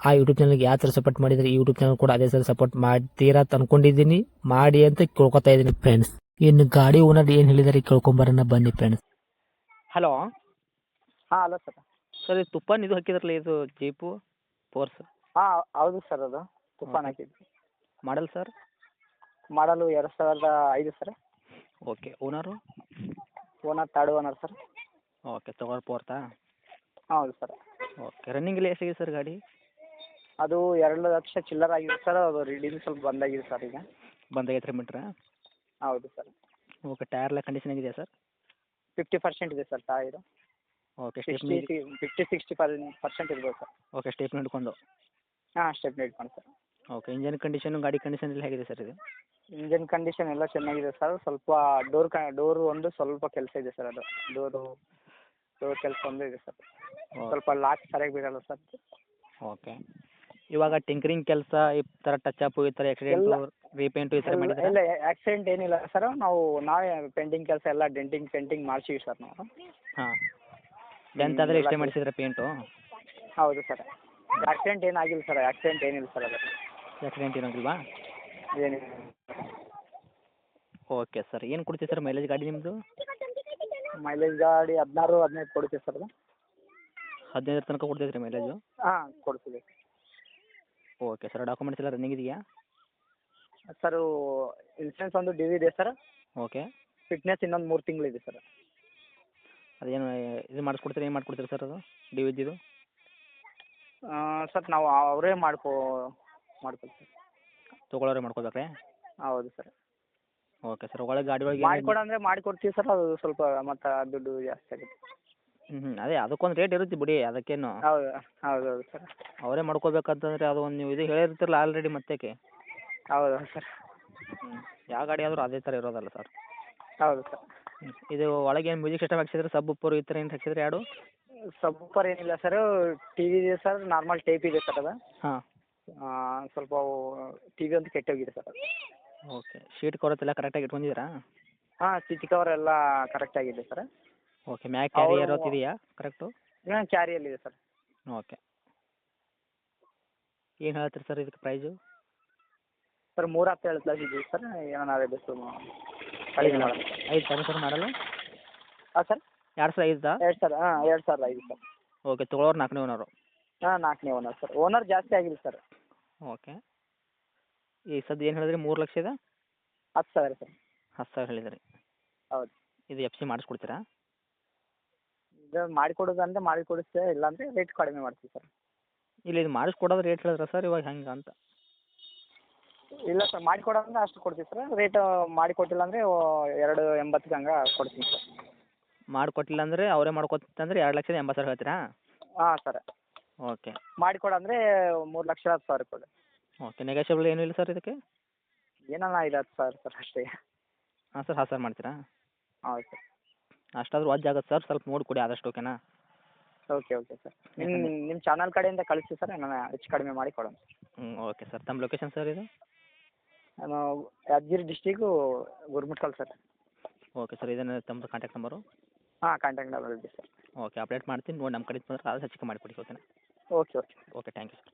ಆ ಯೂಟ್ಯೂಬ್ ಚಾನಲ್ಗೆ ಯಾವ ಥರ ಸಪೋರ್ಟ್ ಮಾಡಿದರೆ ಈ ಯೂಟ್ಯೂಬ್ ಚಾನಲ್ ಕೂಡ ಅದೇ ಥರ ಸಪೋರ್ಟ್ ಮಾಡ್ತೀರಾ ಅಂತ ಅನ್ಕೊಂಡಿದ್ದೀನಿ. ಮಾಡಿ ಅಂತ ಕೇಳ್ಕೊತಾ ಇದ್ದೀನಿ ಫ್ರೆಂಡ್ಸ್ ಇನ್ನು ಗಾಡಿ ಓನರ್ ಏನು ಹೇಳಿದಾರೆ ಕೇಳ್ಕೊಂಬರೋಣ ಬನ್ನಿ ಫ್ರೆಂಡ್ಸ್ ಹಲೋ ಹಾಂ ಹಲೋ ಸರ್ ಸರ್ ಇದು ತುಪ್ಪ ಇದು ಹಾಕಿದ್ರಲ್ಲ ಇದು ಜೀಪು ಫೋರ್ಸ್ ಹಾಂ ಹೌದು ಸರ್ ಅದು ತುಫಾನ್. ಹಾಕಿದ್ವಿ. ಮಾಡಲ್ ಸರ್ ಮಾಡಲು ಎರಡು ಸಾವಿರದ ಐದು sir okay owner owner third owner sir okay ತಗೋರ್ ಪೋರ್ತಾ ಹೌದು ಸರ್ ಓಕೆ ರನ್ನಿಂಗ್ ಎಲ್ಲ ಎಷ್ಟಿದೆ ಸರ್ ಗಾಡಿ? ಅದು ಎರಡು ಲಕ್ಷ ಚಿಲ್ಲರ್ ಆಗಿದೆ ಸರ್ ಅದು ರೀಡಿಂಗ್ ಸ್ವಲ್ಪ ಬಂದಾಗಿದೆ ಸರ್ ಈಗ. ಬಂದಾಗೈತೆ ರೀ ಮೀಟ್ರ ಹೌದು ಸರ್. ಓಕೆ ಟೈರ್ ಎಲ್ಲ ಕಂಡೀಷನ್ ಆಗಿದೆ ಸರ್? ಫಿಫ್ಟಿ ಪರ್ಸೆಂಟ್ ಇದೆ sir tyre okay sixty stepney fifty sixty per percent ಇರ್ಬೋದು ಸರ್. ಓಕೆ ಸ್ಟೇಪ್ನಿ ಹಿಡ್ಕೊಂಡು ಹಾಂ ಸ್ಟೆಪ್ ಇಟ್ಕೊಂಡು ಸರ್. ಓಕೆ ಇಂಜನ್ ಕಂಡೀಷನು ಗಾಡಿ ಕಂಡೀಷನ್ ಎಲ್ಲ ಹೇಗಿದೆ ಸರ್ ಇದು? ಇಂಜನ್ ಕಂಡೀಷನ್ ಎಲ್ಲ ಚೆನ್ನಾಗಿದೆ ಸರ್ ಸ್ವಲ್ಪ ಡೋರ್ ಕ ಡೋರು ಒಂದು ಸ್ವಲ್ಪ ಕೆಲಸ ಇದೆ ಸರ್ ಅದು. ಡೋರು ಡೋರ್ ಕೆಲಸ ಒಂದು ಇದೆ ಸರ್. ಸ್ವಲ್ಪ ಲಾಕ್ ಸರಿಯಾಗಿ ಬೀಳಲ್ಲ ಸರ್. ಓಕೆ. ಇವಾಗ ಟಿಂಕರಿಂಗ್ ಕೆಲಸ ಈ ತರ ಟಚ್ ಅಪ್ ಈ ತರ ಆಕ್ಸಿಡೆಂಟ್ ಎಲ್ಲ- ರೀಪೇಂಟು ಈ ಥರ ಇಲ್ಲ ಮಾಡಿದ್ರೆ? ಇಲ್ಲ ಆಕ್ಸಿಡೆಂಟ್ ಏನಿಲ್ಲ ಸರ್ ನಾವು ನಾವೇ ಪೇಂಟಿಂಗ್ ಕೆಲಸ ಎಲ್ಲ ಡೆಂಟಿಂಗ್ ಪೇಂಟಿಂಗ್ ಮಾಡ್ಸೀವಿ ಸರ್ ನಾವು. ಹಾಂ. ಡೆಂತ್ ಆದ್ರೆ ಇಷ್ಟೇ ಎಷ್ಟೇ ಮಾಡಿಸಿದ್ರೆ ಪೇಂಟು ಹೌದು ಸರ್ ಆಕ್ಸಿಡೆಂಟ್ ಏನಾಗಿಲ್ಲ ಸರ್ ಆಕ್ಸಿಡೆಂಟ್ ಏನಿಲ್ಲ ಸರ್ ಅದು ಆಕ್ಸಿಡೆಂಟ್ ಏನಾಗಿಲ್ವಾ? ಏನಿಲ್ಲ. ಓಕೆ ಸರ್ ಏನು ಕೊಡ್ತೀವಿ ಸರ್ ಮೈಲೇಜ್ ಗಾಡಿ ನಿಮ್ಮದು ಮೈಲೇಜ್ ಗಾಡಿ ಹದಿನಾರು ಹದಿನೈದು ಕೊಡುತ್ತೆ ಸರ್ ಅದು. ಹದಿನೈದರ ತನಕ ಕೊಡ್ತೈತೆ ರೀ ಮೈಲೇಜು ಹಾಂ ಕೊಡ್ತೀವಿ. ಓಕೆ ಸರ್ ಡಾಕ್ಯುಮೆಂಟ್ಸ್ ಎಲ್ಲ ರನ್ನಿಂಗ್ ಇದೆಯಾ? ಸರ್ ಇನ್ಸೂರೆನ್ಸ್ ಒಂದು ಡ್ಯೂ ಇದೆ ಸರ್. ಓಕೆ. ಫಿಟ್ನೆಸ್ ಇನ್ನೊಂದು ಮೂರು ತಿಂಗಳಿದೆ ಸರ್. ಅದೇನು ಇದು ಮಾಡಿಸ್ಕೊಡ್ತೀರಿ ಏನು ಮಾಡ್ಕೊಡ್ತೀರಿ ಸರ್ ಅದು ಡಿ ಇದ್ದಿದ್ದು? ಸರ್ ನಾವು ಅವರೇ ಮಾಡ್ಕೋ ಮಾಡ್ಕೊಳ್ತೀವಿ ತೊಗೊಳೋರೆ ಮಾಡ್ಕೋಬೇಕ್ರೆ ಹೌದು ಸರ್. ಓಕೆ ಸರ್ ಒಳಗೆ ಗಾಡಿ ಒಳಗೆ ಮಾಡಿಕೊಡು ಅಂದರೆ ಮಾಡಿಕೊಡ್ತೀವಿ ಸರ್ ಅದು ಸ್ವಲ್ಪ ಮತ್ತು ದುಡ್ಡು ಜಾಸ್ತಿ ಆಗುತ್ತೆ. ಹ್ಞೂ ಹ್ಞೂ ಅದೇ ಅದಕ್ಕೊಂದು ರೇಟ್ ಇರುತ್ತೆ ಬಿಡಿ ಅದಕ್ಕೇನು. ಹೌದು ಹೌದು ಹೌದು ಸರ್ ಅವರೇ ಮಾಡ್ಕೋಬೇಕಂತಂದ್ರೆ ಅದು ಒಂದು ನೀವು ಇದು ಹೇಳಿರ್ತೀರಲ್ಲ ಆಲ್ರೆಡಿ ಮತ್ತೇಕೆ ಹೌದು ಸರ್ ಹ್ಞೂ ಯಾವ ಗಾಡಿ ಆದರೂ ಅದೇ ಥರ ಇರೋದಲ್ಲ ಸರ್ ಹೌದು ಸರ್ ಇದು ಒಳಗೆ ಏನು ಮ್ಯೂಸಿಕ್ ಸಿಸ್ಟಮ್ ಹಾಕ್ಸಿದ್ರೆ ಸಬ್ ಉಪ್ಪರು ಈ ಥರ ಏನು ಹಾಕ್ಸಿದ್ರೆ ಎರಡು ಉಪ್ಪರ್ ಏನಿಲ್ಲ ಸರ್ ಟಿವಿ ಇದೆ ಸರ್ ನಾರ್ಮಲ್ ಟೇಪ್ ಇದೆ ಸರ್ ಅದು. ಹಾಂ. ಸ್ವಲ್ಪ ಟಿವಿ ಅಂತ ಒಂದು ಕೆಟ್ಟೋಗಿದೆ ಸರ್ ಅದು. ಓಕೆ ಶೀಟ್ ಕವರ್ ಎಲ್ಲ ಕರೆಕ್ಟಾಗಿ ಇಟ್ಕೊಂಡಿದ್ದೀರಾ? ಹಾಂ ಸಿಟಿ ಕವರ್ ಎಲ್ಲ ಕರೆಕ್ಟ್ ಆಗಿದೆ ಸರ್ ಓಕೆ ಮ್ಯಾಕ್ ಕ್ಯಾರಿಯರ್ ಅವ್ರು- ಇದೆಯಾ? ಕರೆಕ್ಟು ಇನ್ನೂ ಕ್ಯಾರಿಯಲ್ಲಿದೆ ಸರ್ ಓಕೆ ಏನು ಹೇಳ್ತೀರಿ ಸರ್ ಇದಕ್ಕೆ ಪ್ರೈಸು ಸರ್ ಮೂರು ಹತ್ತು ಏಳು ಪ್ಲಸ್ ಇದೆ ಸರ್ ಏನಾರು ಬೇಕು ಕಡಿಮೆ ಮಾಡೋಣ ಐದು ಸಾವಿರ ಸರ್ ಮಾಡಲು ಹಾಂ ಸರ್ ಎರಡು ಸಾವಿರ ಐದಾ? ಎರಡು ಸಾವಿರ ಹಾಂ ಎರಡು ಸಾವಿರದ ಐದು ಸರ್ ಓಕೆ ತೊಗೊಳೋರು ನಾಲ್ಕನೇ ಓನರು ಹಾಂ ನಾಲ್ಕನೇ ಓನರ್ ಸರ್ ಓನರ್ ಜಾಸ್ತಿ ಆಗಿಲ್ಲ ಸರ್ ಓಕೆ ಈ ಸದ್ಯ ಏನು ಹೇಳಿದ್ರಿ ಮೂರು ಲಕ್ಷದ? ಹತ್ತು ಸಾವಿರ ಸರ್ ಹತ್ತು ಸಾವಿರ ಹೇಳಿದ್ರಿ. ಹೌದು. ಇದು ಎಫ್ ಸಿ ಮಾಡಿಸ್ಕೊಡ್ತೀರಾ? ಇದು ಮಾಡಿ ಅಂದರೆ ಇಲ್ಲ ಇಲ್ಲಾಂದರೆ ರೇಟ್ ಕಡಿಮೆ ಮಾಡ್ತೀವಿ ಸರ್. ಇಲ್ಲ ಇದು ಮಾಡಿಸ್ಕೊಡೋದು ರೇಟ್ ಹೇಳಿದ್ರ ಸರ್ ಇವಾಗ ಹೆಂಗೆ ಅಂತ. ಇಲ್ಲ ಸರ್ ಮಾಡಿಕೊಡೋದಂದ್ರೆ ಅಷ್ಟು ಕೊಡ್ತೀವಿ ಸರ್. ರೇಟ್ ಮಾಡಿಕೊಟ್ಟಿಲ್ಲ ಅಂದರೆ ಎರಡು ಎಂಬತ್ತಿಗೆ ಹಂಗೆ ಕೊಡ್ತೀನಿ ಸರ್. ಮಾಡಿಕೊಟ್ಟಿಲ್ಲ ಅಂದರೆ ಅವರೇ ಮಾಡ್ಕೊತಂದ್ರೆ ಎರಡು ಲಕ್ಷದ ಎಂಬತ್ತು ಸಾವಿರ ಹೇಳ್ತೀರಾ? ಹಾಂ ಸರ್. ಓಕೆ. ಮಾಡಿಕೊಡಂದ್ರೆ ಮೂರು ಲಕ್ಷ ಹತ್ತು ಸಾವಿರ ಕೊಡಿ. ಓಕೆ ನೆಗೋಷಿಯಬಲ್ ಏನೂ ಇಲ್ಲ ಸರ್ ಇದಕ್ಕೆ? ಏನಲ್ಲ ಇಲ್ಲ ಹತ್ತು ಸಾವಿರ ಸರ್ ಅಷ್ಟೇ. ಹಾಂ ಸರ್ ಹಾಂ ಸರ್ ಮಾಡ್ತೀರಾ? ಹೌದು ಸರ್. ಅಷ್ಟಾದರೂ ವಾಜ್ ಆಗುತ್ತೆ ಸರ್. ಸ್ವಲ್ಪ ನೋಡಿ ಕೊಡಿ ಆದಷ್ಟು ಓಕೆನಾ ಓಕೆ ಓಕೆ ಸರ್ ನಿಮ್ಮ ನಿಮ್ಮ ಚಾನಲ್ ಕಡೆಯಿಂದ ಕಳಿಸಿ ಸರ್ ನಾನು ಹೆಚ್ಚು ಕಡಿಮೆ ಮಾಡಿ ಕೊಡೋಣ ಹ್ಞೂ ಓಕೆ ಸರ್ ತಮ್ಮ ಲೊಕೇಶನ್ ಸರ್ ಇದು? ನಾನು Yadgir district Gurmatkal sir okay sir ಇದನ್ನು ತಮ್ಮ ಕಾಂಟ್ಯಾಕ್ಟ್ ನಂಬರು ಹಾಂ ಕಾಂಟ್ಯಾಕ್ಟ್ ನಂಬರ್ ಇದೆ ಸರ್ ಓಕೆ ಅಪ್ಡೇಟ್ ಮಾಡ್ತೀನಿ. ನೋಡಿ ನಮ್ಮ ಕಡೆ ಬಂದ್ರೆ ಅದು ಹೆಚ್ಚಿಗೆ ಮಾಡಿಕೊಡಿ ಓಕೆನಾ okay okay okay thank you sir